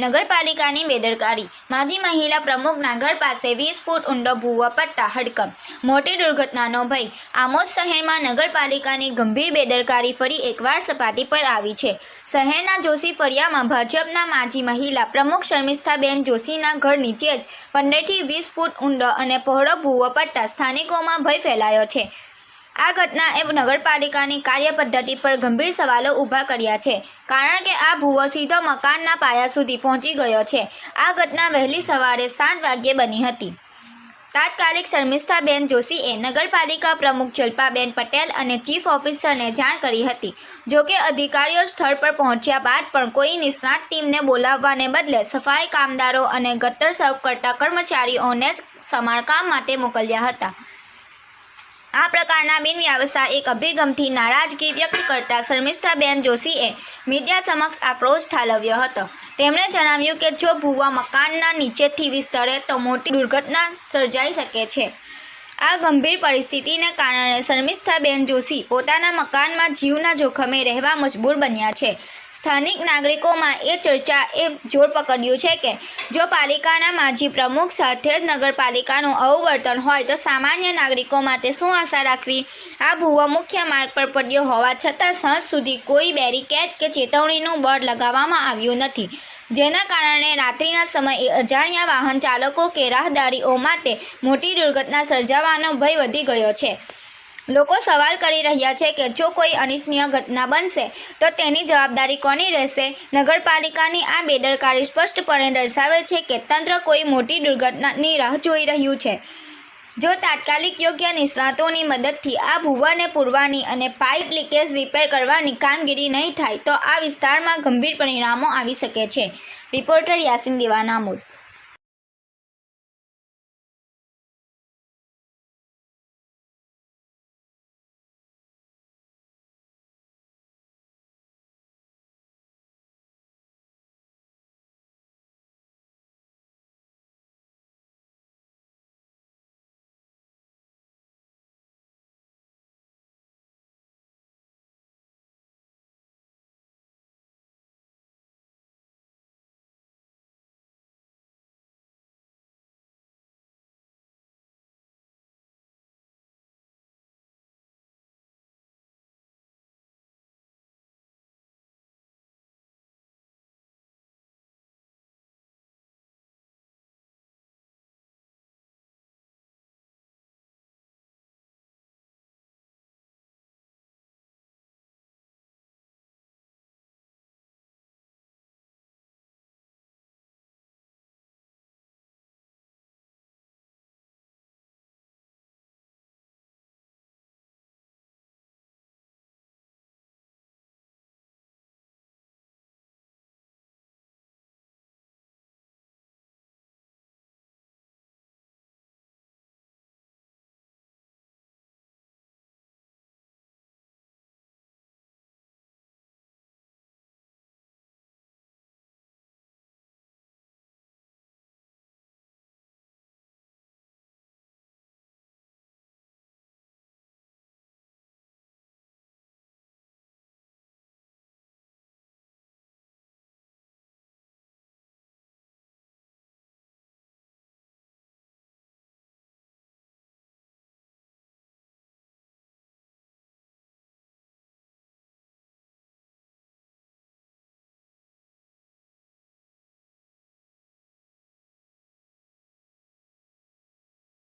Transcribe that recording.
નગરપાલિકાની બેદરકારી. માજી મહિલા પ્રમુખ નાગર પાસે વીસ ફૂટ ઊંડો ભૂવો પડતા હડકંપ. મોટી દુર્ઘટનાનો ભય. આમોદ શહેરમાં નગરપાલિકાની ગંભીર બેદરકારી ફરી એકવાર સપાટી પર આવી છે. શહેરના જોશી ફળિયામાં ભાજપના માજી મહિલા પ્રમુખ શર્મિષ્ઠાબેન જોશીના ઘર નીચે જ પંદરથી વીસ ફૂટ ઊંડો અને પહોળો ભૂવો પડતા સ્થાનિકોમાં ભય ફેલાયો છે. આ ઘટનાએ નગરપાલિકાની કાર્યપદ્ધતિ પર ગંભીર સવાલો ઊભા કર્યા છે, કારણ કે આ ભૂવો સીધો મકાનના પાયા સુધી પહોંચી ગયો છે. આ ઘટના વહેલી સવારે સાત વાગ્યે બની હતી. તાત્કાલિક શર્મિષ્ઠાબેન જોશીએ નગરપાલિકા પ્રમુખ જલ્પાબેન પટેલ અને ચીફ ઓફિસરને જાણ કરી હતી જોકે અધિકારીઓ સ્થળ પર પહોંચ્યા બાદ પણ કોઈ નિષ્ણાત ટીમને બોલાવવાને બદલે સફાઈ કામદારો અને ગત્તર સાફ કરતા કર્મચારીઓને જ સમારકામ માટે મોકલ્યા હતા. આ પ્રકારના બિનવ્યાવસાયિક અભિગમથી નારાજગી વ્યક્ત કરતા શર્મિષ્ઠાબેન જોશીએ મીડિયા સમક્ષ આક્રોશ ઠાલવ્યો હતો. તેમણે જણાવ્યું કે જો ભૂવા મકાનના નીચેથી વિસ્તરે તો મોટી દુર્ઘટના સર્જાઈ શકે છે. આ ગંભીર પરિસ્થિતિને કારણે શર્મિષ્ઠાબેન જોશી પોતાના મકાનમાં જીવના જોખમે રહેવા મજબૂર બન્યા છે. સ્થાનિક નાગરિકોમાં એ ચર્ચા એ જોર પકડ્યું છે કે જો પાલિકાના માજી પ્રમુખ સાથે જ નગરપાલિકાનું અવવર્તન હોય તો સામાન્ય નાગરિકો માટે શું આશા રાખવી? આ ભૂવો મુખ્ય માર્ગ પર પડ્યો હોવા છતાં સાંજ સુધી કોઈ બેરિકેડ કે ચેતવણીનું બોર્ડ લગાવવામાં આવ્યું નથી. જેના કારણે રાત્રિના સમયે અજાણ્યા વાહન ચાલકો કે રાહદારીઓ માટે મોટી દુર્ઘટના સર્જાવાનો ભય વધી ગયો છે. લોકો સવાલ કરી રહ્યા છે કે જો કોઈ અનિચ્છનીય ઘટના બનશે, તો તેની જવાબદારી કોની રહેશે? નગરપાલિકાની આ બેદરકારી સ્પષ્ટપણે દર્શાવે છે કે તંત્ર કોઈ મોટી દુર્ઘટનાની રાહ જોઈ રહ્યું છે. જો તાત્કાલિક યોગ્ય નિષ્ણાતોની મદદથી આ ભૂવાને પૂરવાની અને પાઇપ લીકેજ રિપેર કરવાની કામગીરી નહીં થાય, તો આ વિસ્તારમાં ગંભીર પરિણામો આવી શકે છે. રિપોર્ટર યાસીન દેવાનામુદ